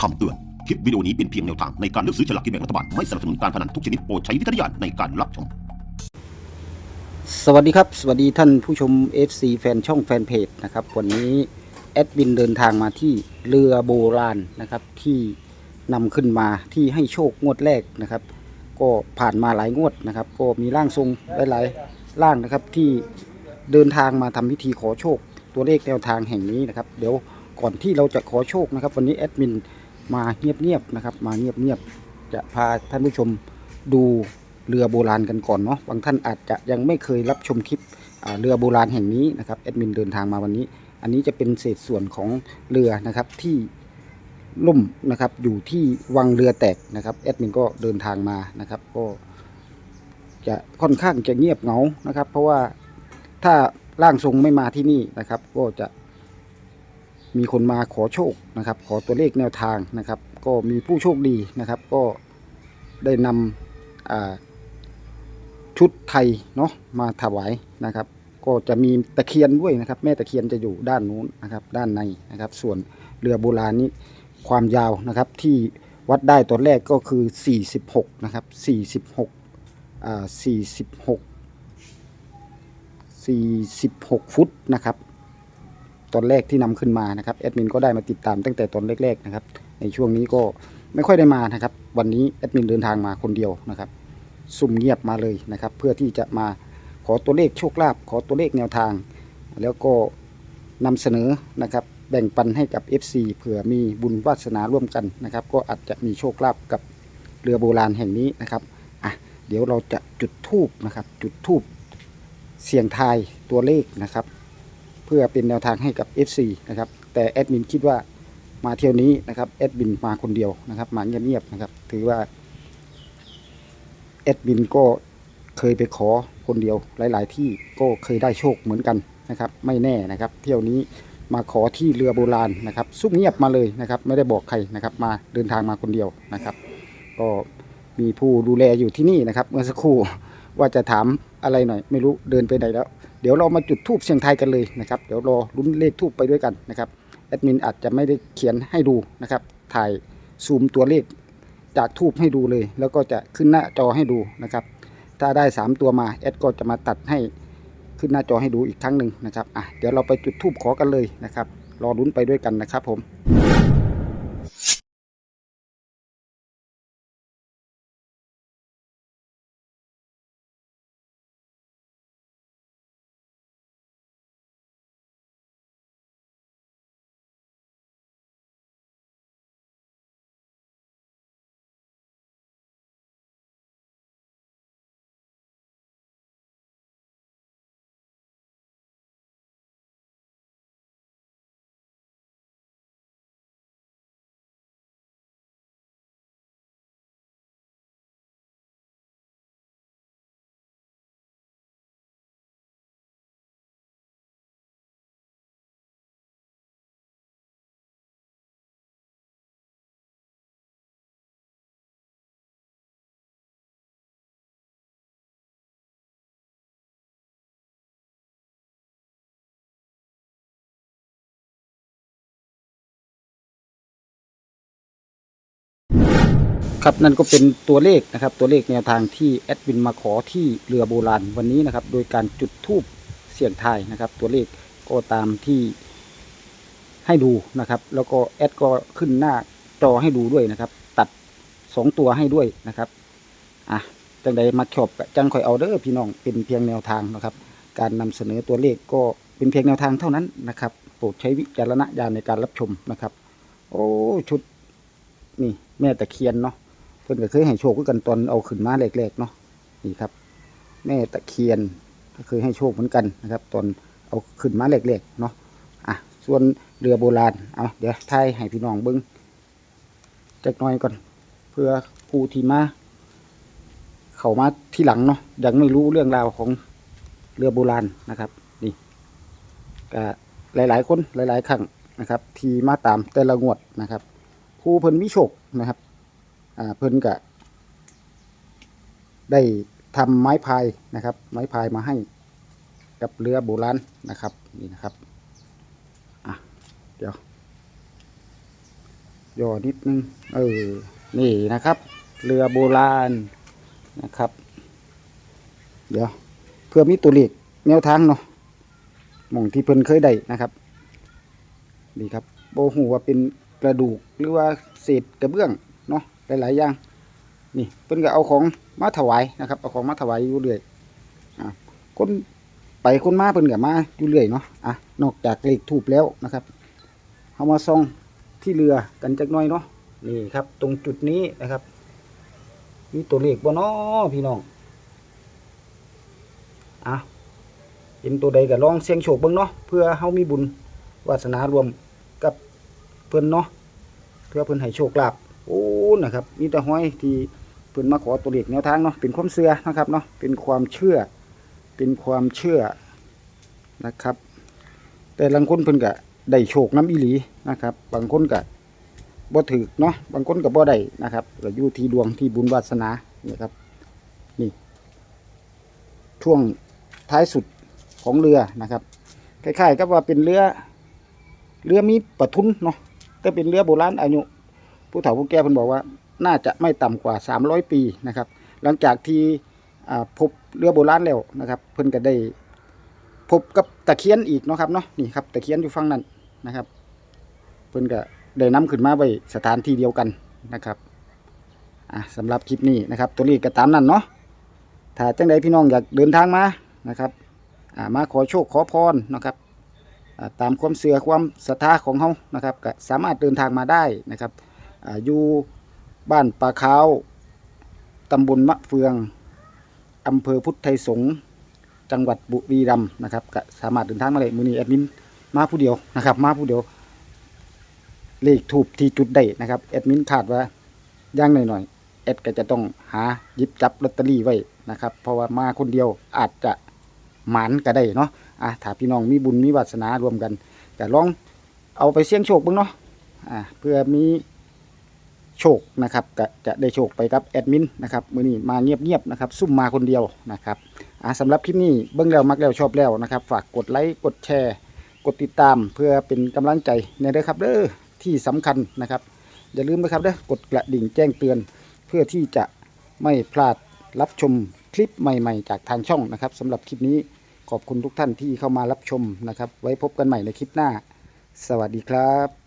คำเตือน คลิปวิดีโอนี้เป็นเพียงแนวทางในการเลือกซื้อฉลากกินแบ่งรัฐบาล ไม่สนับสนุนการพนันทุกชนิดโปรดใช้วิจารณญาณในการรับชม สวัสดีครับ สวัสดีท่านผู้ชม FC แฟนช่องแฟนเพจนะครับ วันนี้แอดบินเดินทางมาที่เรือโบราณนะครับ ที่นำขึ้นมาที่ให้โชคงวดแรกนะครับ ก็ผ่านมาหลายงวดนะครับ ก็มีร่างทรงหลายๆร่างนะครับที่เดินทางมาทำพิธีขอโชค ตัวเลขแนวทางแห่งนี้นะครับ เดี๋ยวก่อนที่เราจะขอโชคนะครับ วันนี้แอดมิน มาเงียบๆนะครับ มาเงียบๆจะพาท่านผู้ชมดูเรือโบราณกันก่อนเนาะบางท่านอาจจะยังไม่เคยรับชมคลิปเรือโบราณแห่งนี้นะครับแอดมินเดินทางมาวันนี้ อันนี้จะเป็นเศษส่วนของเรือนะครับที่ล่มนะครับอยู่ที่วังเรือแตกนะครับแอดมินก็เดินทางมานะครับ ก็จะค่อนข้างจะเงียบเหงานะครับ เพราะว่าถ้าร่างทรงไม่มาที่นี่นะครับ ก็จะ มีคนมาขอโชคนะครับ ขอตัวเลขแนวทางนะครับ ก็มีผู้โชคดีนะครับ ก็ได้นำชุดไทยเนาะมาถวายนะครับ ก็จะมีตะเคียนด้วยนะครับ แม่ตะเคียนจะอยู่ด้านนู้นนะครับ ด้านในนะครับ ส่วนเรือโบราณนี้ความยาวนะครับที่วัดได้ตอนแรกก็คือ 46 นะครับ 46อ่า46 46 ฟุตนะครับ ตอนแรกที่นำขึ้นมานะครับแอดมินก็ได้มาติดตามตั้งแต่ตอนแรกๆนะครับ ในช่วงนี้ก็ไม่ค่อยได้มานะครับ วันนี้แอดมินเดินทางมาคนเดียวนะครับซุ่มเงียบมาเลยนะครับ เพื่อที่จะมาขอตัวเลขโชคลาภขอตัวเลขแนวทาง แล้วก็นำเสนอนะครับ แบ่งปันให้กับ FC เผื่อมีบุญวาสนาร่วมกันนะครับ ก็อาจจะมีโชคลาภกับเรือโบราณแห่งนี้นะครับอะเดี๋ยวเราจะจุดธูปนะครับ จุดธูปเสี่ยงทายตัวเลขนะครับ เพื่อเป็นแนวทางให้กับ FC นะครับแต่แอดมินคิดว่ามาเที่ยวนี้นะครับแอดมินมาคนเดียวนะครับมาเงียบๆนะครับถือว่าแอดมินก็เคยไปขอคนเดียวหลาย ๆ ที่ก็เคยได้โชคเหมือนกันนะครับไม่แน่นะครับ เที่ยวนี้มาขอที่เรือโบราณนะครับซุ่มเงียบมาเลยนะครับไม่ได้บอกใครนะครับมาเดินทางมาคนเดียวนะครับ ก็มีผู้ดูแลอยู่ที่นี่นะครับ เมื่อสักครู่ว่าจะถามอะไรหน่อย ไม่รู้เดินไปไหนแล้ว เดี๋ยวเรามาจุดทูบเสียงไทยกันเลยนะครับเดี๋ยวรอลุ้นเลขทูบไปด้วยกันนะครับแอดมินอาจจะไม่ได้เขียนให้ดูนะครับ ถ่ายซูมตัวเลขจากทูบให้ดูเลย แล้วก็จะขึ้นหน้าจอให้ดูนะครับ ถ้าได้ 3 ตัวมาแอดก็จะมาตัดให้ขึ้นหน้าจอให้ดูอีกครั้งหนึ่งนะครับอะเดี๋ยวเราไปจุดทูบขอกันเลยนะครับ รอลุ้นไปด้วยกันนะครับผม ครับนั่นก็เป็นตัวเลขนะครับ ตัวเลขแนวทางที่แอดวินมาขอที่เรือโบราณวันนี้นะครับ โดยการจุดทูบเสี่ยงทายนะครับ ตัวเลขก็ตามที่ให้ดูนะครับ แล้วก็แอดก็ขึ้นหน้าจอให้ดูด้วยนะครับ ตัดสองตัวให้ด้วยนะครับอะจังใดมาชอบกจังคอยเอาเด้อพี่น้องเป็นเพียงแนวทางนะครับ การนำเสนอตัวเลขก็เป็นเพียงแนวทางเท่านั้นนะครับโปรดใช้วิจารณญาณในการรับชมนะครับ โอ้ชุดนี่แม่ตะเคียนเนาะ พิ่นก็เคยให้โชคกันตอนเอาขึ้นมาแรกๆเนาะนี่ครับ แม่ตะเคียนก็เคยให้โชคเหมือนกันนะครับ ตอนเอาขึ้นมาแรกๆเนาะอะส่วนเรือโบราณเอาเดี๋ยวทายให้พี่น้องเบิ้งจักน่อยก่อน เพื่อผู้ที่มาเข้ามาที่หลังเนาะยังไม่รู้เรื่องราวของเรือโบราณนะครับนี่ก็หลาย ๆ คนหลาย ๆ ครั้งนะครับ ที่มาตามแต่ละงวดนะครับ ผู้เพิ่นมีโชคนะครับ เพิ่นก็ได้ทำไม้พายนะครับ ไม้พายมาให้กับเรือโบราณนะครับนี่นะครับอะเดี๋ยวย่อนิดนึงเออนี่นะครับ เรือโบราณนะครับ เดี๋ยวเพื่อมีตัวเลขแนวทางเนาะมองที่เพิ่นเคยได้นะครับนี่ครับโบหูว่าเป็นกระดูกหรือว่าเศษกระเบื้องเนาะ หลายๆอย่างนี่เพิ่นก็เอาของมาถวายนะครับเอาของมาถวายอยู่เรื่อยอะคนไปคนมาเพิ่นก็มาอยู่เรื่อยเนาะอะนอกจากเลขทูบแล้วนะครับเอามาส่องที่เรือกันจักหน่อยเนาะนี่ครับ ตรงจุดนี้นะครับมีตัวเลขบ่เนาะพี่น้องอะเห็นตัวใดก็ลองเสี่ยงโชคเบิ่งเนาะเพื่อเฮามีบุญวาสนารวมกับเพิ่นเนาะเพื่อเพิ่นให้โชคลาภ โอ้นะครับมีแต่ห้อยที่เพิ่นมาขอตัวเลขแนวทางเนาะเป็นความเชื่อนะครับเนาะเป็นความเชื่อ เป็นความเชื่อนะครับ แต่บางคนเพิ่นก็ได้โชคน้ำอีหลีนะครับ บางคนก็บ่ถึกเนาะบางคนก็บ่ได้นะครับก็อยู่ที่ดวงที่บุญวาสนานี่ครับนี่ ช่วงท้ายสุดของเรือนะครับคล้ายๆกับว่าเป็นเรือเรือมีปะทุนเนาะแต่เป็นเรือโบราณอายุ ผู้เฒ่าผู้แก่เพิ่นบอกว่าน่าจะไม่ต่ำกว่า 300 ปีนะครับ หลังจากที่พบเรือโบราณแล้วนะครับ เพิ่นก็ได้พบกับตะเคียนอีกเนาะครับเนาะนี่ครับตะเคียนอยู่ฝั่งนั้นนะครับ เพิ่นก็ได้นำขึ้นมาไว้สถานที่เดียวกันนะครับอะสำหรับคลิปนี้นะครับ ตัวเลขก็ตามนั้นเนาะถ้าจังใดพี่น้องอยากเดินทางมานะครับอ่ามาขอโชคขอพรนะครับตามความเสื่อความศรัทธาของเฮานะครับก็สามารถเดินทางมาได้นะครับ อยู่บ้านปลาขาวตำบลมะเฟืองอำเภอพุทธไทยสงฆ์จังหวัดบุรีรัมย์นะครับก็สามารถเดินทางมาเลยมือนี้แอดมินมาผู้เดียวนะครับ มาผู้เดียว เลขถูกที่จุดได้นะครับแอดมินคาดว่าย่างหน่อยๆแอดก็จะต้องหาหยิบจับลอตเตอรี่ไว้นะครับ เพราะว่ามาคนเดียวอาจจะหมานก็ได้เนาะอะถ้าพี่น้องมีบุญมีวาสนารวมกันก็ลองเอาไปเสี่ยงโชคบ้างเนาะอะเพื่อมี โชคนะครับก็จะได้โชคไปกับแอดมินนะครับมือนี้มาเงียบๆนะครับซุ่มมาคนเดียวนะครับอ่าสำหรับคลิปนี้เบิ้งแล้วมักแล้วชอบแล้วนะครับ ฝากกดไลค์กดแชร์ กดติดตามเพื่อเป็นกำลังใจในเด้อครับเด้อที่สำคัญนะครับ อย่าลืมนะครับเด้อกดกระดิ่งแจ้งเตือน เพื่อที่จะไม่พลาดรับชมคลิปใหม่ๆ จากทางช่องนะครับสำหรับคลิปนี้ขอบคุณทุกท่านที่เข้ามารับชมนะครับ ไว้พบกันใหม่ในคลิปหน้า สวัสดีครับ